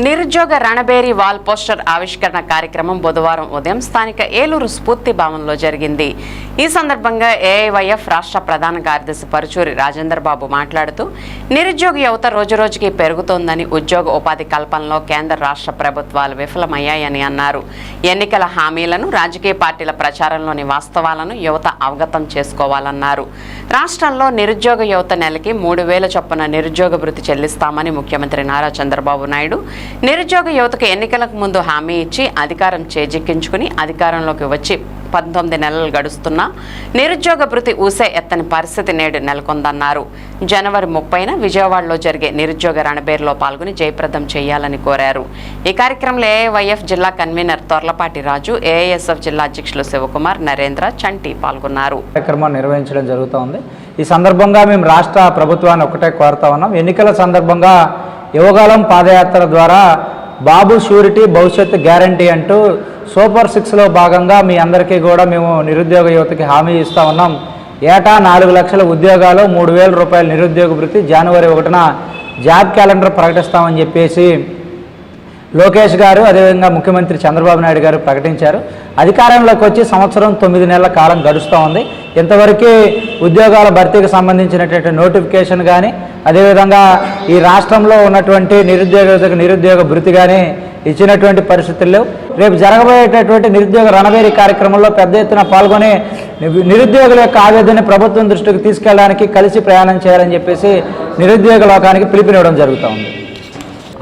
నిరుద్యోగ రణబేరి wall poster ఆవిష్కరణ కార్యక్రమం బుధవారం ఉదయం స్థానిక ఏలూరు స్ఫూర్తి భవన్లో జరిగింది. ఈ సందర్భంగా ఏఐవైఎఫ్ రాష్ట్ర ప్రధాన కార్యదర్శి పరుచూరి రాజేందర్ బాబు మాట్లాడుతూ నిరుద్యోగ యువత రోజురోజుకి పెరుగుతోందని ఉద్యోగ ఉపాధి కల్పనలో కేంద్ర రాష్ట్ర ప్రభుత్వాలు విఫలమయ్యాయని అన్నారు. ఎన్నికల హామీలను రాజకీయ పార్టీల ప్రచారంలోని వాస్తవాలను యువత అవగతం చేసుకోవాలన్నారు. రాష్ట్రంలో నిరుద్యోగ యువత నెలకి మూడు వేల చొప్పున నిరుద్యోగ భృతి చెల్లిస్తామని ముఖ్యమంత్రి నారా చంద్రబాబు నాయుడు నిరుద్యోగ యువతకు ఎన్నికలకు ముందు హామీ ఇచ్చి అధికారం చేజిక్కించుకుని అధికారంలోకి వచ్చి పంతొమ్మిది నెలలు గడుస్తున్నా నిరుద్యోగ భృతి ఊసే ఎత్తని పరిస్థితి నేడు నెలకొందన్నారు. జనవరి ముప్పైన విజయవాడలో జరిగే నిరుద్యోగ రణబేరులో పాల్గొని జయప్రదం చేయాలని కోరారు. ఈ కార్యక్రమంలో ఏఐవైఎఫ్ జిల్లా కన్వీనర్ తొర్లపాటి రాజు ఏఐఎస్ఎఫ్ జిల్లా అధ్యక్షులు శివకుమార్ నరేంద్ర చంటి పాల్గొన్నారు. కార్యక్రమం నిర్వహించడం జరుగుతోంది ఈ సందర్భంగా మేము రాష్ట్ర ప్రభుత్వాన్ని ఒకటే కోరుతా ఉన్నాం. ఎన్నికల సందర్భంగా యువగాలం పాదయాత్ర ద్వారా బాబు షూరిటీ భవిష్యత్తు గ్యారంటీ అంటూ సూపర్ సిక్స్లో భాగంగా మీ అందరికీ కూడా మేము నిరుద్యోగ యువతకి హామీ ఇస్తూ ఉన్నాం. ఏటా నాలుగు లక్షల ఉద్యోగాలు మూడు వేల రూపాయల నిరుద్యోగ వృత్తి జనవరి ఒకటిన జాబ్ క్యాలెండర్ ప్రకటిస్తామని చెప్పేసి లోకేష్ గారు అదేవిధంగా ముఖ్యమంత్రి చంద్రబాబు నాయుడు గారు ప్రకటించారు. అధికారంలోకి వచ్చి సంవత్సరం తొమ్మిది నెలల కాలం గడుస్తూ ఉంది. ఇంతవరకు ఉద్యోగాల భర్తీకి సంబంధించినటువంటి నోటిఫికేషన్ కానీ అదేవిధంగా ఈ రాష్ట్రంలో ఉన్నటువంటి నిరుద్యోగ నిరుద్యోగ భృతి కానీ ఇచ్చినటువంటి పరిస్థితులు లేవు. రేపు జరగబోయేటటువంటి నిరుద్యోగ రణబేరి కార్యక్రమంలో పెద్ద ఎత్తున పాల్గొని నిరుద్యోగుల యొక్క ఆవేదనని ప్రభుత్వం దృష్టికి తీసుకెళ్ళడానికి కలిసి ప్రయాణం చేయాలని చెప్పేసి నిరుద్యోగ లోకానికి పిలుపునివ్వడం జరుగుతూ ఉంది.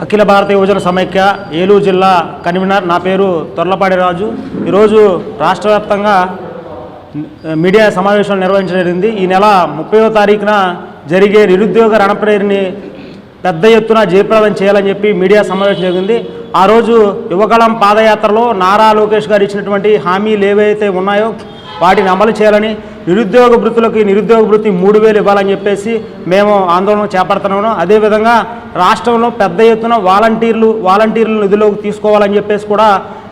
అఖిల భారత యువజన సమైక్య ఏలూరు జిల్లా కన్వీనర్. నా పేరు తొర్లపాడి రాజు. ఈరోజు రాష్ట్ర వ్యాప్తంగా మీడియా సమావేశం నిర్వహించడం జరిగింది. ఈ నెల ముప్పైవ తారీఖున జరిగే నిరుద్యోగ రణప్రేరిని పెద్ద ఎత్తున జయప్రదం చేయాలని చెప్పి మీడియా సమావేశం జరిగింది. ఆ రోజు యువకళం పాదయాత్రలో నారా లోకేష్ గారు ఇచ్చినటువంటి హామీలు ఏవైతే ఉన్నాయో వాటిని అమలు చేయాలని నిరుద్యోగ వృత్తులకి నిరుద్యోగ వృత్తి మూడు వేలు ఇవ్వాలని చెప్పేసి మేము ఆందోళన చేపడుతున్నాము. అదేవిధంగా రాష్ట్రంలో పెద్ద ఎత్తున వాలంటీర్లు వాలంటీర్లు నిధులోకి తీసుకోవాలని చెప్పేసి కూడా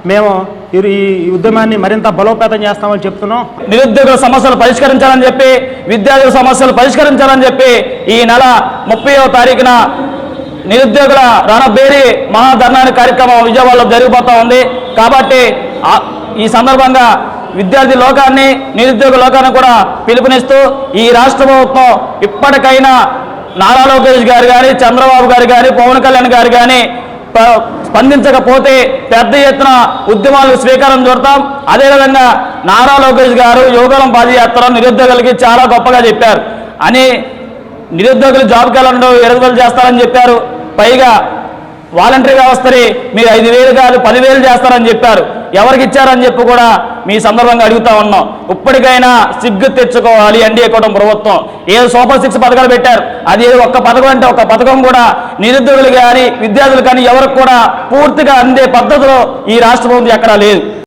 మేము ఈ- ఉద్యమాన్ని మరింత బలోపేతం చేస్తామని చెప్తున్నాం. నిరుద్యోగుల సమస్యలు పరిష్కరించాలని చెప్పి విద్యార్థుల సమస్యలు పరిష్కరించాలని చెప్పి ఈ నెల ముప్పైవ తారీఖున నిరుద్యోగుల రణబేరి మహాధర్నాని కార్యక్రమం విజయవాడలో జరిగిపోతా ఉంది. కాబట్టి ఈ సందర్భంగా విద్యార్థి లోకాన్ని నిరుద్యోగ లోకాన్ని కూడా పిలుపునిస్తూ ఈ రాష్ట్ర ప్రభుత్వం ఇప్పటికైనా నారా లోకేష్ గారు కానీ చంద్రబాబు గారు కానీ పవన్ కళ్యాణ్ గారు కానీ స్పందించకపోతే పెద్ద ఎత్తున ఉద్యమాలు స్వీకారం చూడతాం. అదేవిధంగా నారా లోకేష్ గారు యువగలం పాదయాత్ర నిరుద్యోగులకి చాలా గొప్పగా చెప్పారు. అని నిరుద్యోగులు జాబ్ క్యాలెండర్ ఎరుగుదల చేస్తారని చెప్పారు. పైగా వాలంటరీ వ్యవస్థని మీరు ఐదు వేలు కాదు పదివేలు చేస్తారని చెప్పారు. ఎవరికి ఇచ్చారని చెప్పి కూడా మీ సందర్భంగా అడుగుతా ఉన్నాం. ఇప్పటికైనా సిగ్గు తెచ్చుకోవాలి ఎన్డీఏ కూటమి ప్రభుత్వం. ఏ సూపర్ సిక్స్ పథకాలు పెట్టారు? అది ఒక్క పథకం అంటే ఒక పథకం కూడా నిరుద్యోగులు కానీ విద్యార్థులు కానీ ఎవరికి కూడా పూర్తిగా అందే పద్ధతిలో ఈ రాష్ట్ర ప్రభుత్వం ఎక్కడా లేదు.